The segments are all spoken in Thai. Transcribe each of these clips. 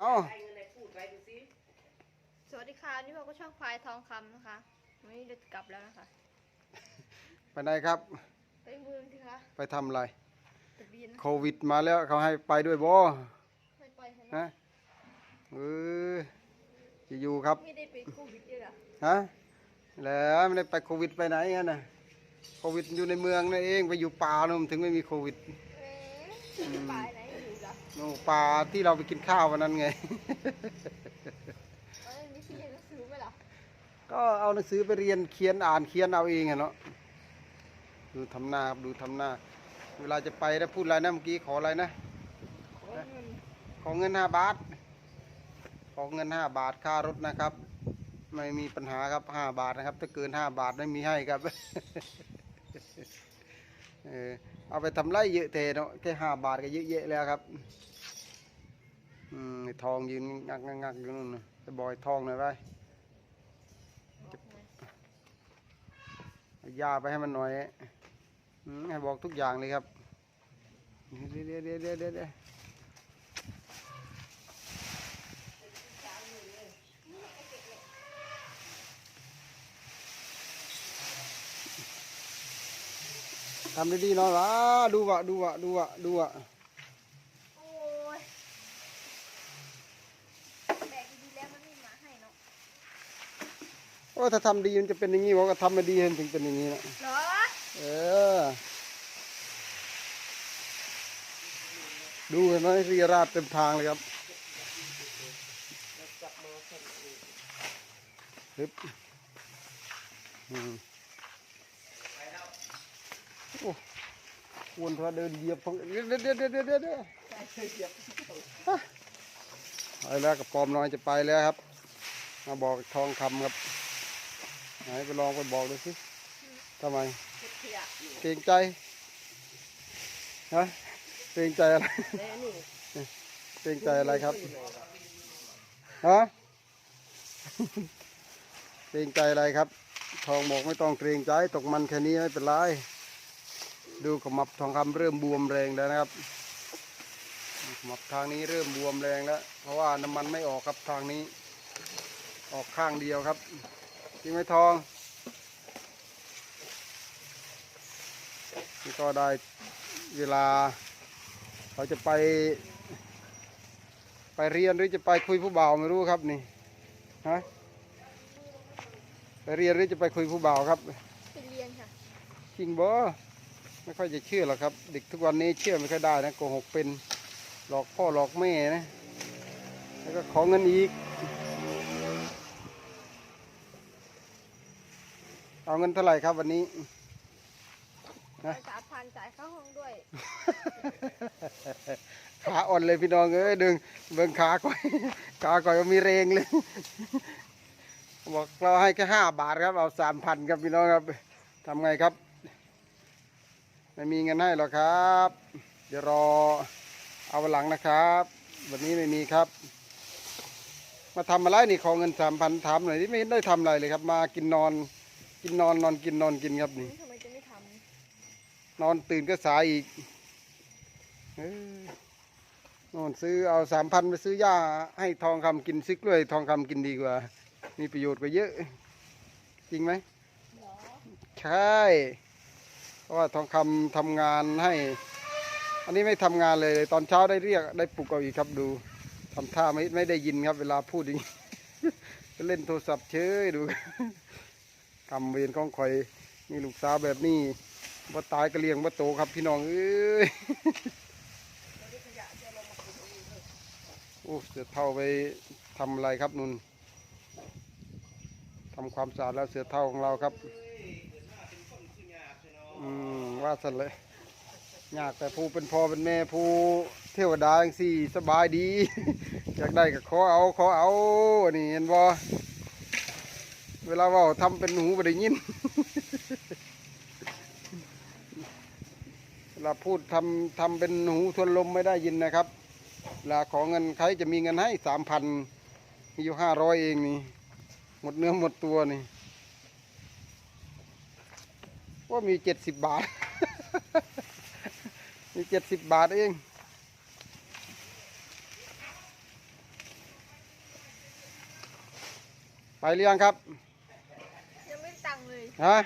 เอ้าได้เงินไหนพูดไปดูสิสวัสดีค่ะนี่เราก็ช่องพลายทองคำนะคะวันนี้จะกลับแล้วนะคะ ไปไหนครับ ไปเมืองสิคะไปทำอะไรตะเบียนนะโควิดมาแล้วเขาให้ไปด้วยบ่ไม่ไปใช่ไหมฮะเออจะอยู่ครับ ไม่ได้เป็นโควิดเลยเหรอฮะ แล้วไม่ได้ไปโควิดไปไหนกันนะโควิดอยู่ในเมืองนั่นเอง ไปอยู่ป่าโนมถึงไม่มีโควิด เอ๊ะไปไหน อยู่เหรอโน่ป่าที่เราไปกินข้าววันนั้นไง เอ้ยมีที่เรียนหนังสือไหมล่ะก็เอาหนังสือไปเรียนเขียนอ่านเขียนเอาเองอะเนาะดูทำหน้าครับดูทำหน้า เวลาจะไปได้พูดอะไรนะเมื่อกี้ขออะไรนะขอเงินขอเงินห้าบาท ขอเงินห้าบาทค่ารถนะครับ ไม่มีปัญหาครับห้าบาทนะครับ ถ้าเกินห้าบาทไม่มีให้ครับ เออ เอาไปทำไรเยอะเทเนาะแค่ห้าบาทก็เยอะแยะแล้วครับอืมทองยืนงักงักงักอยู่นู่นนะไปบอยทองหน่อยไปยาไปให้มันหน่อยให้บอกทุกอย่างเลยครับเดี๋ยวเดี๋ยวเดี๋ยวเดี๋ยวเดี๋ยวเดี๋ยว ทำได้ดีเนาะวะดูวะดูวะดูวะดูวะโอ้ยแบกดีๆแล้วมันไม่มาให้เนาะโอ้ถ้าทำดีมันจะเป็นอย่างนี้วะก็ทำไม่ดีมันถึงเป็นอย่างนี้นะเหรอเออ ดูเห็นไหมเรียราดเต็มทางเลยครับฮึบอืม โอ้ควรพาเดินเหยียบของเดี๋ยวเดี๋ยวเดี๋ยวเดี๋ยวเดี๋ยวเดี๋ยวฮะไปแล้วกระปอมน้อยจะไปแล้วครับ มาบอกทองคำครับ ไหนไปลองไปบอกดูสิทำไมเกรงใจฮะเกรงใจอะไรเกรงใจอะไรครับฮะเกรงใจอะไรครับ ทองบอกไม่ต้องเกรงใจ ตกมันแค่นี้ไม่เป็นไร ดูขมับทองคำเริ่มบวมแรงแล้วนะครับขมับทางนี้เริ่มบวมแรงแล้ว เพราะว่าน้ำมันไม่ออกครับทางนี้ ออกข้างเดียวครับจริงไหมทองนี่ก็ได้เวลาเขาจะไป ไปเรียนหรือจะไปคุยผู้บ่าวไม่รู้ครับนี่ฮะไปเรียนหรือจะไปคุยผู้บ่าวครับไปเรียนค่ะจริงบ่ ไม่ค่อยจะเชื่อหรอกครับ เด็กทุกวันนี้เชื่อไม่ค่อยได้นะโกหกเป็นหลอกพ่อหลอกแม่นะ แล้วก็ขอเงินอีก เอาเงินเท่าไหร่ครับวันนี้ไปสามพันจ่ายค่าห้องด้วย ขาอ่อนเลยพี่น้องเอ้ยดึงเบิ่งขาก่อยขาก่อยก็มีแรงเลย บอกเราให้แค่ห้าบาทครับ เอาสามพันครับพี่น้องครับทำไงครับ ไม่มีเงินให้หรอกครับ เดี๋ยวรอเอาวันหลังนะครับ วันนี้ไม่มีครับ มาทำอะไรนี่ขอเงินสามพันถามหน่อยที่ไม่เห็นได้ทำอะไรเลยครับ มากินนอน กินนอนนอนกินนอนกินครับนี่ ทำไมจะไม่ทนอนตื่นก็สายอีกเอ้ยโน่นซื้อเอาสามพันไปซื้อหญ้าให้ทองคำกินซื้อกล้วยทองคำกินดีกว่า มีประโยชน์กว่าเยอะ จริงไหมำเหรอ ใช่ เพราะว่าทองคำทำงานให้ อันนี้ไม่ทำงานเลยตอนเช้าได้เรียกได้ปลุกเอาอีกครับดูทำท่าไม่ไม่ได้ยินครับ เวลาพูดอย่างนี้เล่นโทรศัพท์เฉยดูกำเวรของคอยมีลูกสาวแบบนี้ว่าตายก็เลี้ยงว่าโตครับพี่น้องเอ้ยโอ้เสือเท่าไปทำอะไรครับนุ่นทำความสะอาดแล้วเสือเท่าของเราครับ อืมว่าสันเลยยากแต่ผู้เป็นพ่อเป็นแม่ผู้เทวดาจังสี่สบายดี อยากได้ก็ขอเอาขอเอานี่เห็นบ่เวลาว่าทำเป็นหูบ่ได้ยิน เวลาพูดทำทำเป็นหูทวนลมไม่ได้ยินนะครับเวลาขอเงินใครจะมีเงินให้สามพันมีอยู่ห้าร้อยเองนี่ หมดเนื้อหมดตัวนี่ ว่ามีเจ็ดสิบบาท มีเจ็ดสิบบาทเองไปหรือยังครับยังไม่ได้ตังค์เลยฮะ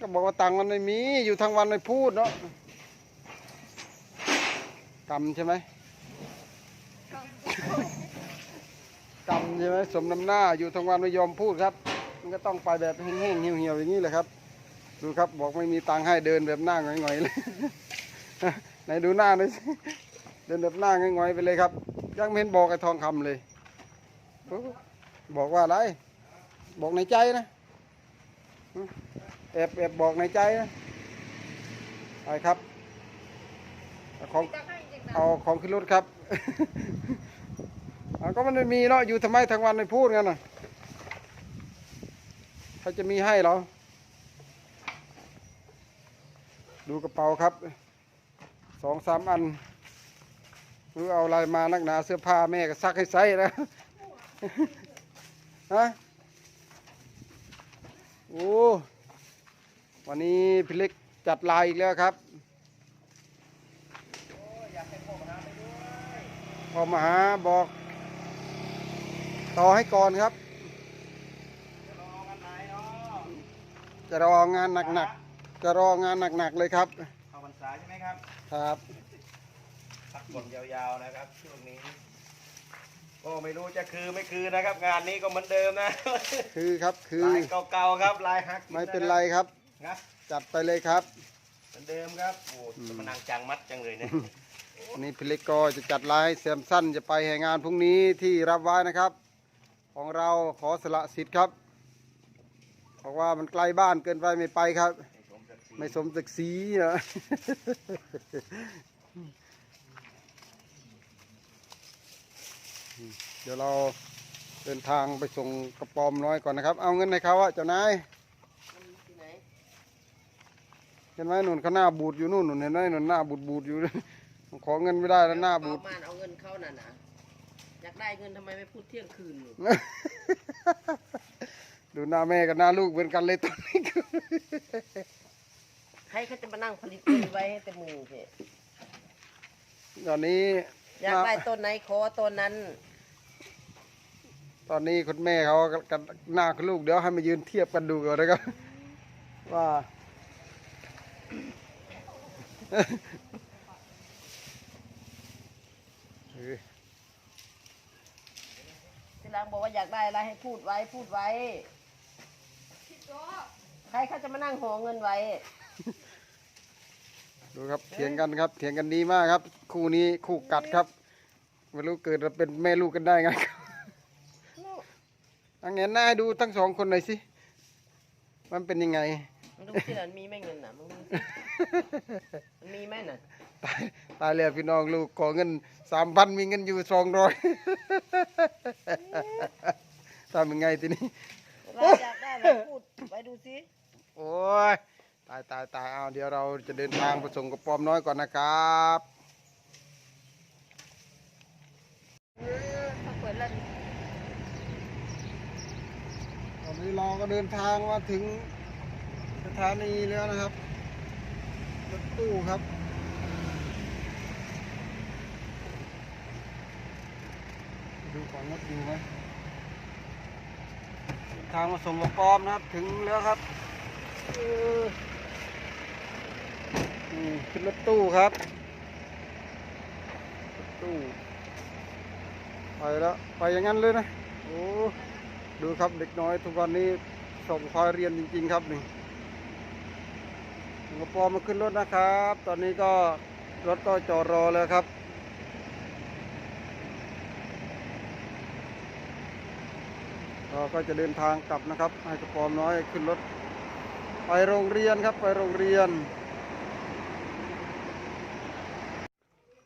ก็บอกว่าตังค์มันไม่มีอยู่ทั้งวันไม่พูดเนาะกรรมใช่ไหมกรรมใช่ไหมสมน้ำหน้าอยู่ทั้งวันไม่ยอมพูดครับ มันก็ต้องไปแบบแห้งๆเหี่ยวๆอย่างนี้แหละครับ ดูครับบอกไม่มีตังค์ให้เดินแบบหน้าหงอยๆเลยไหนดูหน้าหน่อยสิเดินแบบหน้าหงอยๆไปเลยครับ ยังไม่เห็นบอกไอ้ทองคำเลย บอกว่าอะไรบอกในใจนะแอบแอบบอกในใจนะไปครับเอาของเอาของขึ้นรถครับก็มันไม่มีเนาะอยู่ทำไมทั้งวันไม่พูดกันนะใครจะมีให้เหรอ ดูกระเป๋าครับสองสามอันรือเอาอะไรมานักหนาเสื้อผ้าแม่ก็ซักให้ใส่แล้วฮะโอ้วันนี้พี่เล็กจัดลายอีกแล้วครับพอมาหาบอก ต่อให้ก่อนครับ จะรองานหนักๆ จะรองานหนักๆเลยครับเข้าพรรษาใช่ไหมครับ ครับพักผ่อนยาวๆนะครับช่วงนี้ ก็ไม่รู้จะคือไม่คือนะครับ งานนี้ก็เหมือนเดิมนะ คือครับคือลายเก่าๆครับลายฮักไม่เป็นไรครับนะจัดไปเลยครับ เหมือนเดิมครับโอ้จะมานั่งจังมัดจังเลยเนี่ยวันนี้พี่เล็กก็จะจัดลายให้แซมสั้นจะไปแห่งานพรุ่งนี้ที่รับไว้นะครับ ของเราขอสละสิทธิ์ครับบอกว่ามันไกลบ้านเกินไปไม่ไปครับ ไม่สมศักดิ์ศรีนะเดี๋ยวเราเดินทางไปส่งกระปอมน้อยก่อนนะครับ เอาเงินให้เขาอะเจ้านายเห็นไหมหนุนเขาหน้าบูดอยู่นู่นหนุนเห็นไหมหนุนหน้าบูดบูดอยู่ ขอเงินไม่ได้แล้วหน้าบูดเอมานเอาเงินเข้าน่ะนะอยากได้เงินทำไมไม่พูดเที่ยงคืนอยู่ดูหน้าแม่กับหน้าลูกเหมือนกันเลยตอนนี้ใครเขาจะมานั่งผลิตเงินไว้ให้แต่หมูเพี่ตอนนี้อยากได้ต้นไหนขอต้นนั้น ตอนนี้คุณแม่เขากับหน้าคุณลูกเดี๋ยวให้มายืนเทียบกันดูก่อนนะครับ ว่าเออทีหลังบอกว่าอยากได้อะไรให้พูดไว้พูดไว้พี่โจ้ใครเขาจะมานั่งหอเงินไว้ ดูครับเถียงกันครับเถียงกันดีมากครับ คู่นี้คู่กัดครับไม่รู้เกิดมาเป็นแม่ลูกกันได้ไงครับอังเงี้ยหน้าให้ดูทั้งสองคนหน่อยสิ มันเป็นยังไงมึงดูที่นั่นมีไหมเงินน่ะมึงดูสิมันมีไหมน่ะตายตายแล้วพี่น้องลูกขอเงินสามพันมีเงินอยู่สองร้อยทำยังไงทีนี้ เราอยากได้อะไรพูดไว้ดูสิ โอ้ย ตายตายตายเอาเดี๋ยวเราจะเดินทางไปส่งกระปอมน้อยก่อนนะครับเดแล้วตอนนี้เราก็เดินทางมาถึงสถานีแล้วนะครับรถตู้ครับดูก่อนรถอยู่ไหมทางมาส่งกระปอมนะครับถึงแล้วครับ ขึ้นรถตู้ครับรถตู้ไปแล้วไปอย่างนั้นเลยนะ โอ้ดูครับเด็กน้อยทุกวันนี้ส่งคอยเรียนจริง ๆ ครับนี่ส่งกระปอมมาขึ้นรถนะครับ ตอนนี้ก็รถก็จอดรอแล้วครับเราก็จะเดินทางกลับนะครับให้กระปอมน้อยขึ้นรถ ไปโรงเรียนครับไปโรงเรียน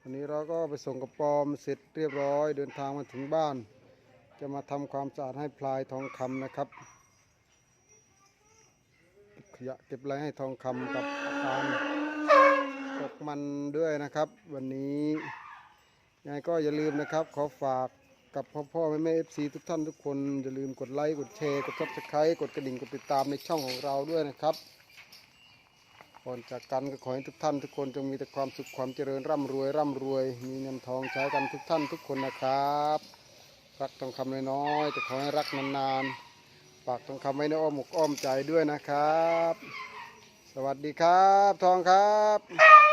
วันนี้ เราก็ไปส่งกระปอมเสร็จเรียบร้อยเดินทางมาถึงบ้าน จะมาทำความสะอาดให้พลายทองคำนะครับเก็บขยะเก็บไรให้ทองคำกับการตกมันด้วยนะครับ วันนี้ยังไงก็อย่าลืมนะครับ ขอฝากกับพ่อพ่อแม่แม่เอฟซีทุกท่านทุกคน อย่าลืมกดไลค์กดแชร์กดซับสไครต์กดกระดิ่งกดติดตามในช่องของเราด้วยนะครับ ก่อนจากกันก็ขอให้ทุกท่านทุกคนจงมีแต่ความสุขความเจริญร่ำรวยร่ำรวย มีเงินทองใช้กันทุกท่านทุกคนนะครับ รักต้องคำน้อยๆแต่ขอให้รักนานๆฝากต้องคำไว้ในอ้อมอกอ้อมใจด้วยนะครับ สวัสดีครับทองครับ